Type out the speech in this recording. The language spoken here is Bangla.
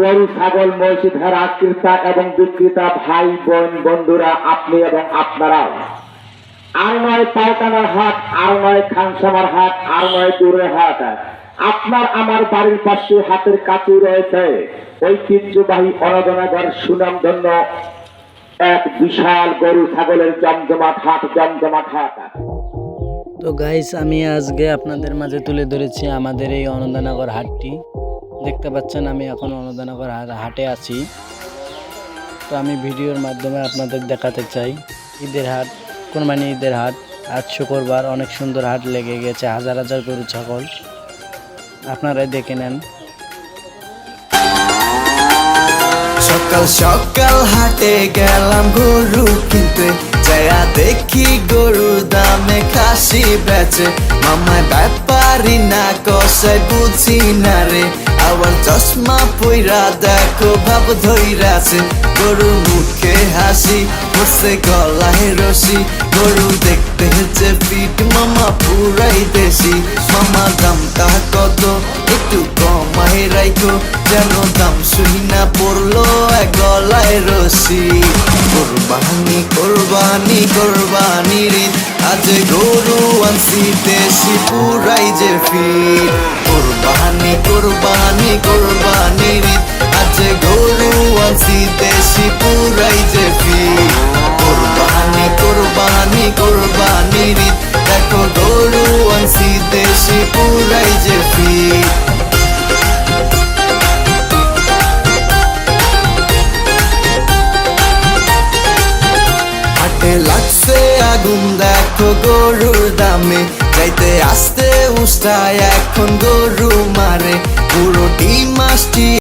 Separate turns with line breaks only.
গরু, ছাগল, মহিষ, ভেড়া, ক্রেতা এবং বিক্রেতা, ভাই, বোন, বন্ধুরা, আপনি এবং আপনারাও আর নয় পাল্টানার হাট, আর নয় খানসামার হাট, আর নয় দূরের হাট। আপনার আমার বাড়ির পাশে হাতের কাছে রয়েছে। ঐতিহ্যবাহী অনদনাগর সুনামধন্য এক বিশাল গরু, ছাগলের জমজমাট হাট জমজমাট হাট।
তো গাইস আমি আজকে আপনাদের মাঝে তুলে ধরেছি আমাদের এই অনন্দনগর হাটটি। দেখতে পাচ্ছেন আমি এখন অনন্দনগর হা- হাটে আছি। তো আমি ভিডিওর মাধ্যমে আপনাদের দেখাতে চাই। ঈদের হাট, কোরবানি ঈদের হাট, আজ শুক্রবার অনেক সুন্দর হাট লেগে গেছে, হাজার হাজার গরু, ছাগল। আপনারাই দেখে নেন।
সকাল সকাল হাটে গেলাম গরু কিনতে। যায়া দেখি গরু দামে খাসি বেচে। মামায় ব্যাপারি না কষাই বুঝি না রে। আবার চশমা পইরা দেখো, ভাব ধইরাছে গরু মুখে হাসি, বসে গলায় রসি গরু দেখতে যে পিট মামা পুরাই দেশি। মামা দামটা কত, একটু কমাই রাইখো। যেন দাম শুনি না পড়ল গলায় রসি কোরবানি কোরবানি কোরবানি রে। আজ গরু আনছি দেশি পুরাই যে ফিট। কোরবানি কোরবানি কোরবানি রে আজ গরু আনছি, দেশি পুরাই যে কোরবানি কোরবানি কোরবানি রে দেখো গরু দেশি পুরাই যে লাগছে আগুন, দেখো গরুর দামে। যাইতে আসতে উস্তায় এখন গরু মাছটি